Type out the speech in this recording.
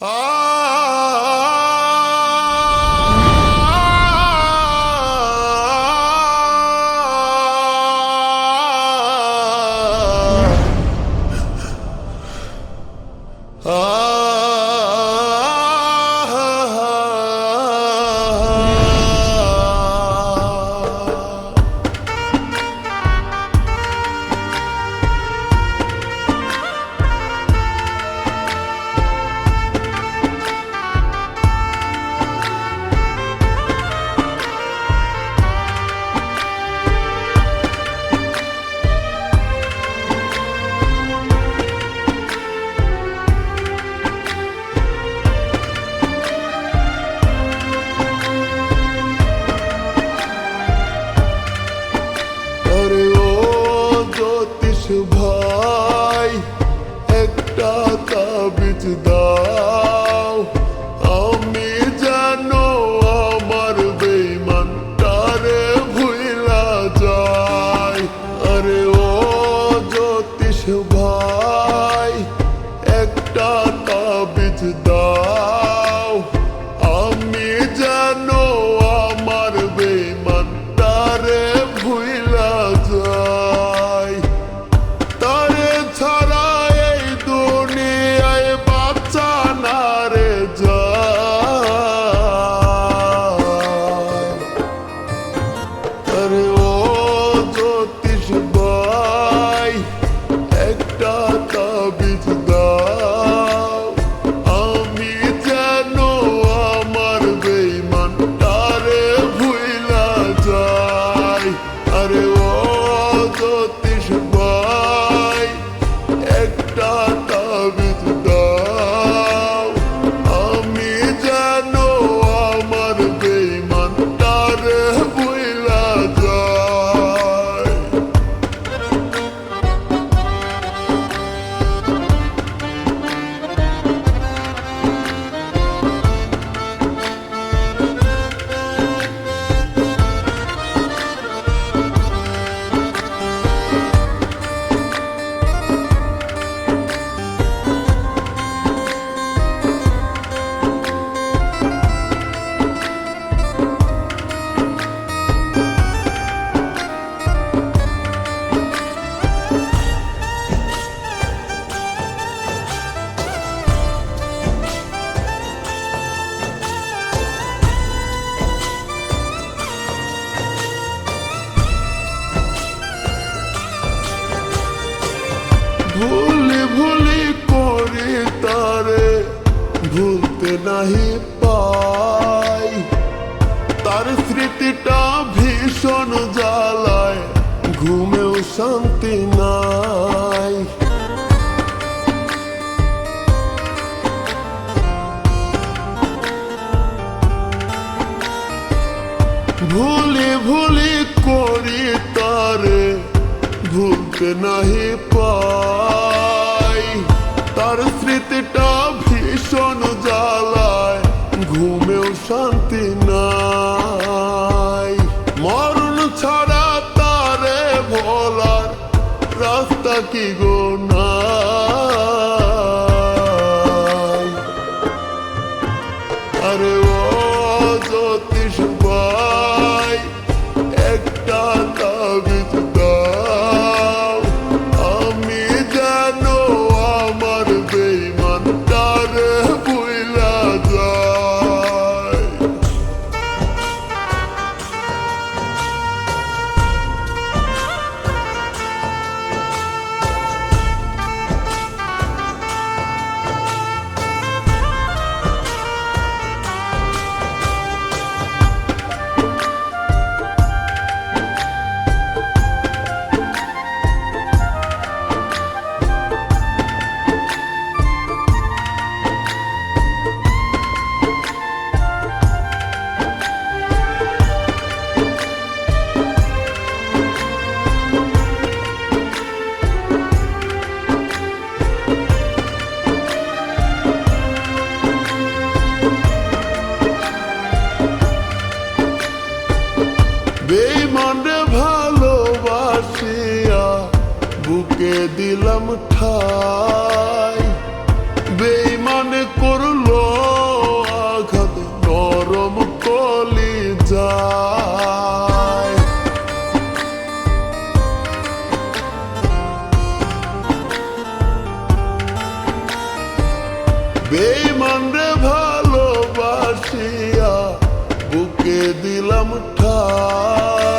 আরে তাবিজ দাও। আমি যেন আমার বেইমানটারে ভুইলা যায় আরে ও জ্যোতিষ ভাই। ভুলতে নাহি পাই। তার স্মৃতিটা ভীষণ জ্বালায়, ঘুমেও শান্তি নাই। ভুলি ভুলি করি তারে, ভুলতে নাহি পাই। তার স্মৃতিটা ভীষণ জ্বালায় ঘুমেও শান্তি নাই। মরণ ছাড়া তারে ভোলার রাস্তা কি গো? বুকে দিলাম ঠাই। বেইমানে করল আঘাত, নরম কলি যায়। বেইমান রে ভালোবাসিয়া, বুকে দিলাম ঠাই।